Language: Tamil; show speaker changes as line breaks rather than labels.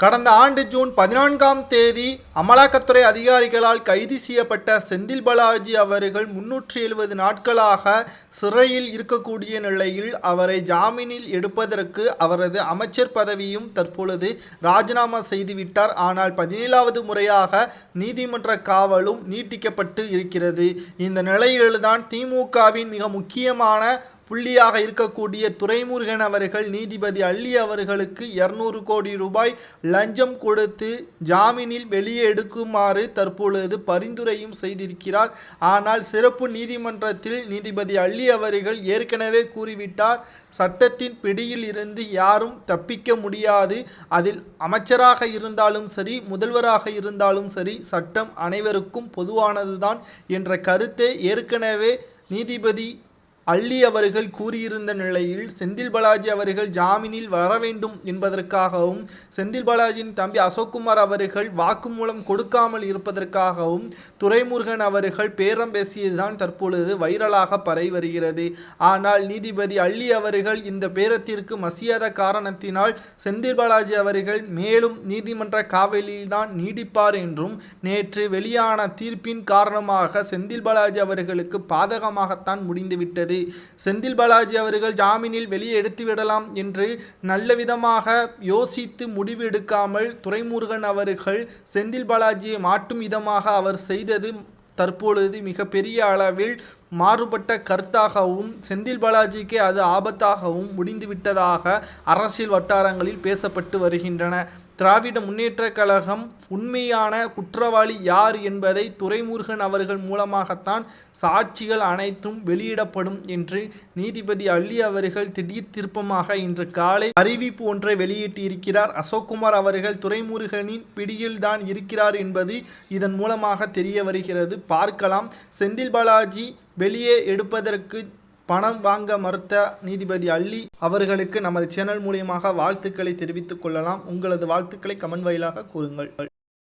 கடந்த ஆண்டு ஜூன் பதினான்காம் தேதி அமலாக்கத்துறை அதிகாரிகளால் கைது செய்யப்பட்ட செந்தில் பாலாஜி அவர்கள் முன்னூற்றி எழுபது நாட்களாக சிறையில் இருக்கக்கூடிய நிலையில் அவரை ஜாமீனில் எடுப்பதற்கு அவரது அமைச்சர் பதவியும் தற்பொழுது ராஜினாமா செய்துவிட்டார். ஆனால் பதினேழாவது முறையாக நீதிமன்ற காவலும் நீட்டிக்கப்பட்டு இருக்கிறது. இந்த நிலையில்தான் திமுகவின் மிக முக்கியமான புள்ளியாக இருக்கக்கூடிய துரைமுருகன் அவர்கள் நீதிபதி அள்ளி அவர்களுக்கு இருநூறு கோடி ரூபாய் லஞ்சம் கொடுத்து ஜாமீனில் வெளியே எடுக்குமாறு தற்பொழுது பரிந்துரையும் செய்திருக்கிறார். ஆனால் சிறப்பு நீதிமன்றத்தில் நீதிபதி அள்ளி அவர்கள் ஏற்கனவே கூறிவிட்டார். சட்டத்தின் பிடியில் இருந்து யாரும் தப்பிக்க முடியாது. அதில் அமைச்சராக இருந்தாலும் சரி முதல்வராக இருந்தாலும் சரி சட்டம் அனைவருக்கும் பொதுவானதுதான் என்ற கருத்தை ஏற்கனவே நீதிபதி அள்ளி அவர்கள் கூறியிருந்த நிலையில் செந்தில் பாலாஜி அவர்கள் ஜாமீனில் வர வேண்டும் என்பதற்காகவும் செந்தில் பாலாஜியின் தம்பி அசோக்குமார் அவர்கள் வாக்குமூலம் கொடுக்காமல் இருப்பதற்காகவும் துரைமுருகன் அவர்கள் பேரம் பேசியதுதான் தற்பொழுது வைரலாக பரவி வருகிறது. ஆனால் நீதிபதி அள்ளி அவர்கள் இந்த பேரத்திற்கு மசியாத காரணத்தினால் செந்தில் பாலாஜி அவர்கள் மேலும் நீதிமன்ற காவலில்தான் நீடிப்பார் என்றும் நேற்று வெளியான தீர்ப்பின் காரணமாக செந்தில் பாலாஜி அவர்களுக்கு பாதகமாகத்தான் முடிந்துவிட்டது செந்தில் பாலாஜி அவர்கள் ஜாமீனில் வெளியே எடுத்துவிடலாம் என்று நல்ல விதமாக யோசித்து முடிவு எடுக்காமல் துரைமுருகன் அவர்கள் செந்தில் பாலாஜியை மாட்டும் விதமாக அவர் செய்தது தற்பொழுது மிகப்பெரிய அளவில் மாறுபட்ட கருத்தாகவும் செந்தில் பாலாஜிக்கே அது ஆபத்தாகவும் முடிந்துவிட்டதாக அரசியல் வட்டாரங்களில் பேசப்பட்டு வருகின்றன. திராவிட முன்னேற்றக் கழகம் உண்மையான குற்றவாளி யார் என்பதை துரைமுருகன் அவர்கள் மூலமாகத்தான் சாட்சிகள் அனைத்தும் வெளியிடப்படும் என்று நீதிபதி அள்ளி அவர்கள் திடீர் திருப்பமாக இன்று காலை அறிவிப்பு ஒன்றை வெளியிட்டிருக்கிறார். அசோக்குமார் அவர்கள் துரைமுருகனின் பிடியில்தான் இருக்கிறார் என்பது இதன் மூலமாக தெரிய வருகிறது. பார்க்கலாம். செந்தில் பாலாஜி வெளியே எடுப்பதற்கு பணம் வாங்க மறுத்த நீதிபதி அள்ளி அவர்களுக்கு நமது சேனல் மூலியமாக வாழ்த்துக்களை தெரிவித்துக் கொள்ளலாம். உங்களது வாழ்த்துக்களை கமெண்ட் வாயிலாக கூறுங்கள்.